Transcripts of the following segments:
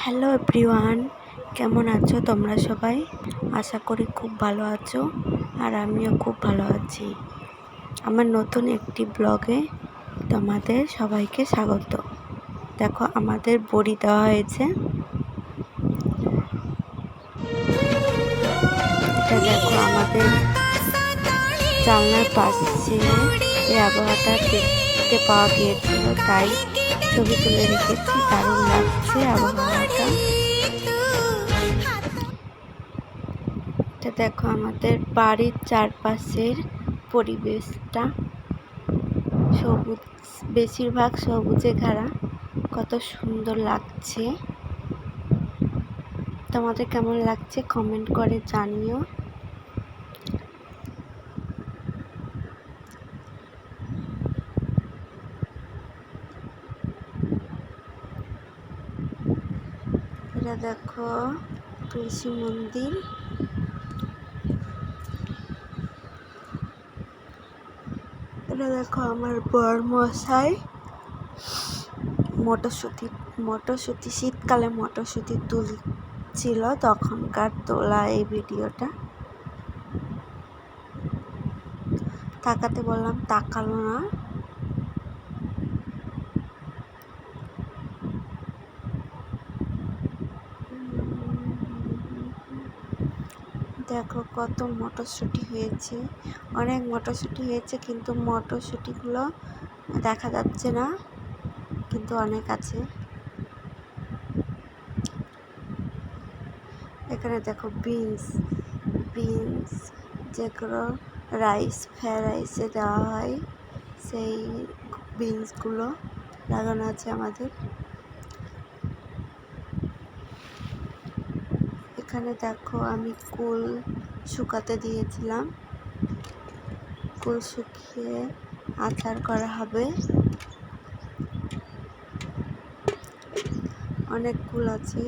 Hello everyone, কেমন আছো তোমরা সবাই? আশা করি খুব ভালো আছো আর আমিও খুব ভালো আছি। আমার নতুন একটি ব্লগে তোমাদের সবাইকে স্বাগত। দেখো, আমাদের বড়ি দেওয়া হয়েছে। এটা দেখো, আমাদের জানলার পাশে এই আবহাওয়াটা দেখতে পাওয়া গিয়েছিল, তাই ছবি তুলে রেখেছি। দারুণ লাগছে আবহাওয়াটা এটা দেখো আমাদের বাড়ির চারপাশের পরিবেশটা। সবুজ, বেশিরভাগ সবুজে ঘেরা। কত সুন্দর লাগছে। তোমাদের কেমন লাগছে কমেন্ট করে জানিও এটা দেখো তুলসী মন্দির। এটা দেখো আমার বর মশাই মটরশুঁটি মটরশুঁটি, শীতকালে মটরশুঁটি তুলছিল তখনকার তোলা এই ভিডিওটা। তাকাতে বললাম তাকালো না। দেখো কত মটরশুঁটি হয়েছে। অনেক মটরশুঁটি হয়েছে, কিন্তু মটরশুঁটিগুলো দেখা যাচ্ছে না, কিন্তু অনেক আছে। এখানে দেখো বিনস বিনস যেগুলো রাইস ফ্রাইড রাইসে দেওয়া হয়, সেই বিনসগুলো লাগানো আছে আমাদের। এখানে দেখো আমি কুল শুকাতে দিয়েছিলাম। কুল শুকিয়ে আচার করা হবে। অনেক কুল আছে।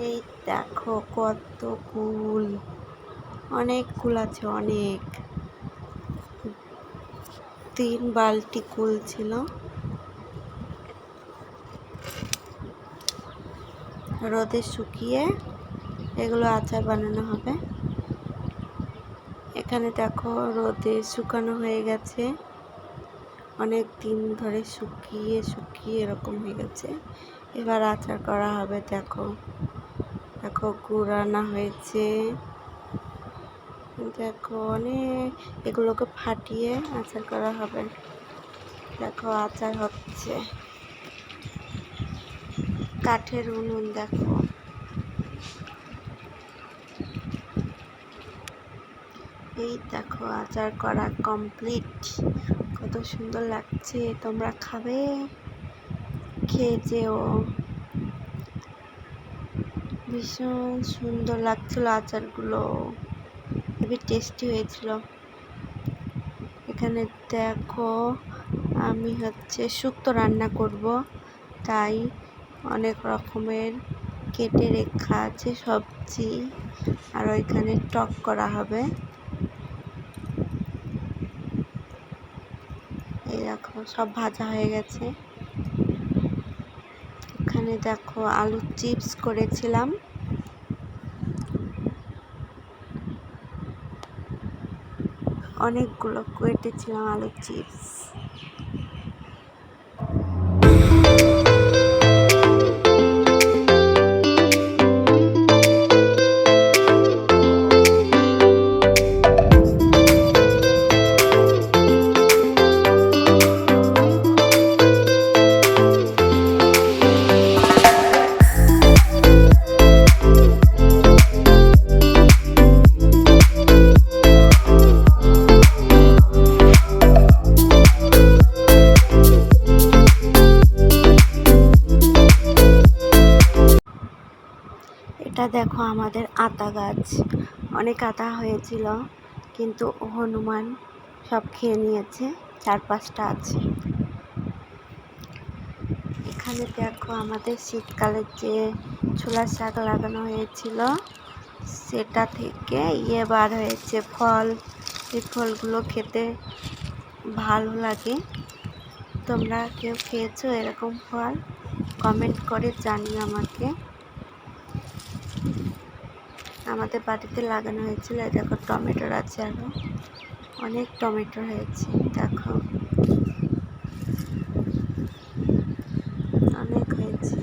এই দেখো কত কুল। অনেক কুল আছে, অনেক। তিন বালতি কুল ছিল। রোদে শুকিয়ে এগুলো আচার বানানো হবে। এখানে দেখো রোদে শুকানো হয়ে গেছে। অনেক দিন ধরে শুকিয়ে শুকিয়ে এরকম হয়ে গেছে। এবার আচার করা হবে, দেখো। দেখো গুড় আনা হয়েছে। দেখো অনেক, এগুলোকে ফাটিয়ে আচার করা হবে। দেখো আচার হচ্ছে। কাঠের উনুন, দেখো। এই দেখো আচার করা কমপ্লিট কত সুন্দর লাগছে, তোমরা খাবে, খেয়ে যেও। ভীষণ সুন্দর লাগছিল আচারগুলো। খুবই টেস্টি হয়েছিল। এখানে দেখো, আমি হচ্ছে শুক্তো রান্না করব। তাই অনেক রকমের কেটে রেখা আছে, সবজি, আর ওইখানে টক করা হবে। এই দেখো, সব ভাজা হয়ে গেছে। এখানে দেখো আলুর চিপস করেছিলাম। অনেকগুলো কেটেছিলাম আলুর চিপস। এটা দেখো আমাদের আতা গাছ। অনেক আতা হয়েছিল, কিন্তু হনুমান সব খেয়ে নিয়েছে চার পাঁচটা আছে। এখানে দেখো আমাদের শীতকালে যে ছোলা শাক লাগানো হয়েছিল, সেটা থেকে ইয়ে বার হয়েছে ফল। এই ফলগুলো খেতে ভালো লাগে। তোমরা কেউ খেয়েছো এরকম ফল? কমেন্ট করে জানিও আমাকে। আমাদের বাড়িতে লাগানো হয়েছিল। দেখো টমেটোর আছে আরও অনেক টমেটো হয়েছে, দেখো। অনেক হয়েছে।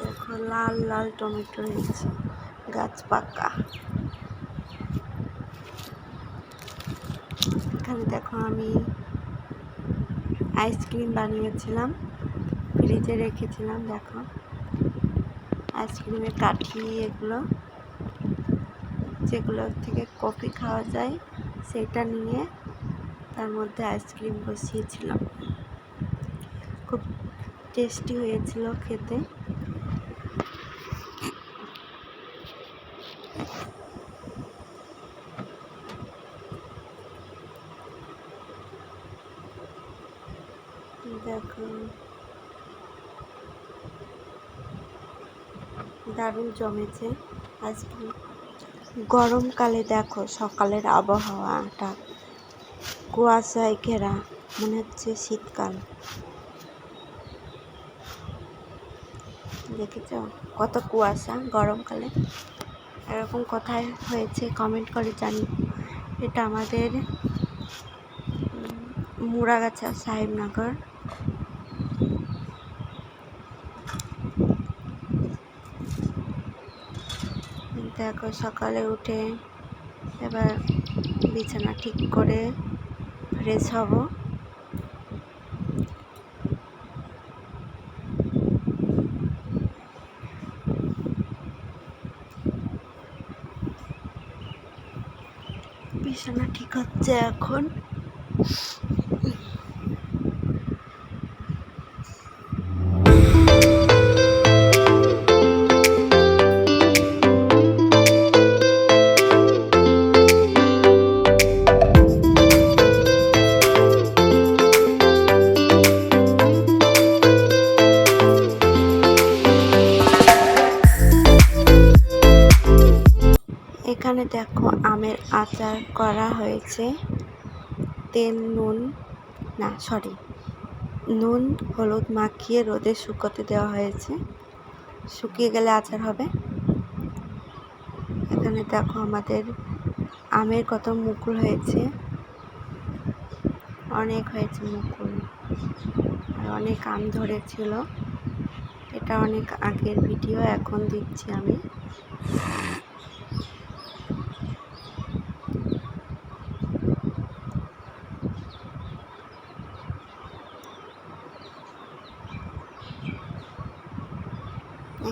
দেখো, লাল লাল টমেটো হয়েছে। গাছ পাকা। এখানে দেখো আমি আইসক্রিম বানিয়েছিলাম। ফ্রিজে রেখেছিলাম, দেখো। আইসক্রিমের কাঠি এগুলো, যেগুলো থেকে কফি খাওয়া যায়, সেটা নিয়ে তার মধ্যে আইসক্রিম বসিয়েছিলাম। খুব টেস্টি হয়েছিল খেতে। দেখো। দারুণ জমেছে। আজকে গরমকালে দেখো, সকালের আবহাওয়াটা কুয়াশায় ঘেরা, মনে হচ্ছে শীতকাল। দেখেছ? কত কুয়াশা গরমকালে? এরকম কোথায় হয়েছে কমেন্ট করে জানি। এটা আমাদের মুড়াগাছা সাহেবনগর। দেখো সকালে উঠে এবার বিছানা ঠিক করে ফ্রেশ হব। বিছানা ঠিক হচ্ছে এখন। এখানে দেখো আমের আচার করা হয়েছে। তেল, নুন, না সরি নুন, হলুদ মাখিয়ে রোদে শুকোতে দেওয়া হয়েছে। শুকিয়ে গেলে আচার হবে। এখানে দেখো আমাদের আমের কত মুকুল হয়েছে। অনেক হয়েছে মুকুল। আর অনেক আম ধরেছিল। এটা অনেক আগের ভিডিও, এখন দিচ্ছি আমি।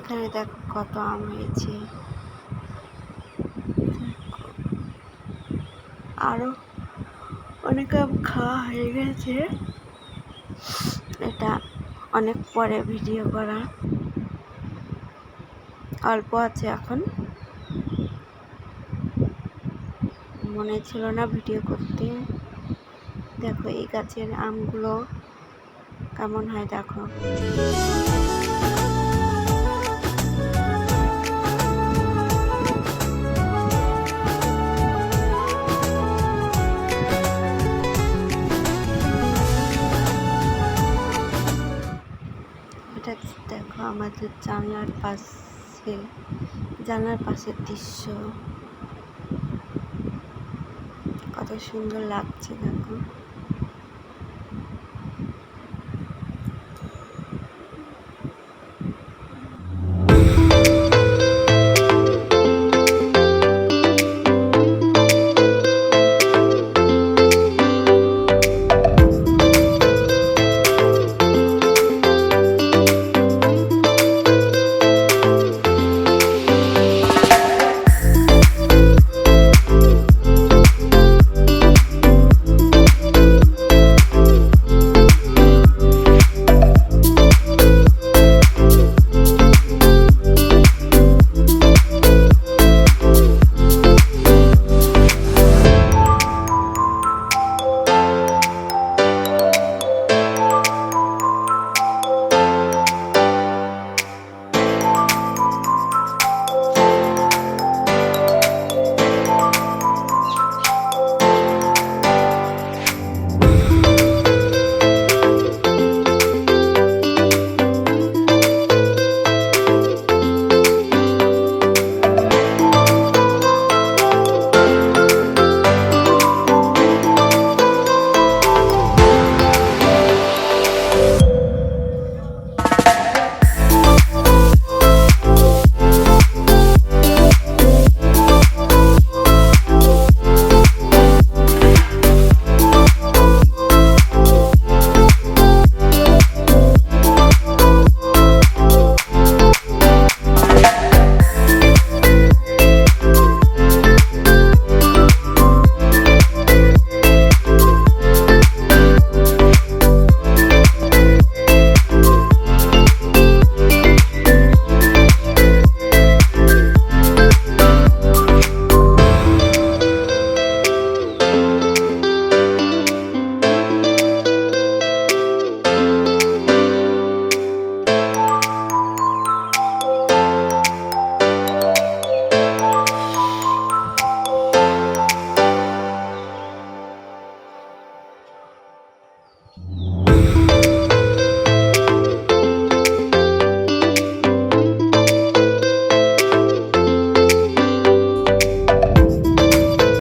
এখানে দেখো কত আম হয়েছে। আরও অনেক আম খাওয়া হয়ে গেছে। এটা অনেক পরে ভিডিও করা। অল্প আছে এখন। মনে ছিল না ভিডিও করতে। দেখো এই গাছের আমগুলো কেমন হয় দেখো। আমাদের জানলার পাশে জানলার পাশের দৃশ্য। কত সুন্দর লাগছে দেখো।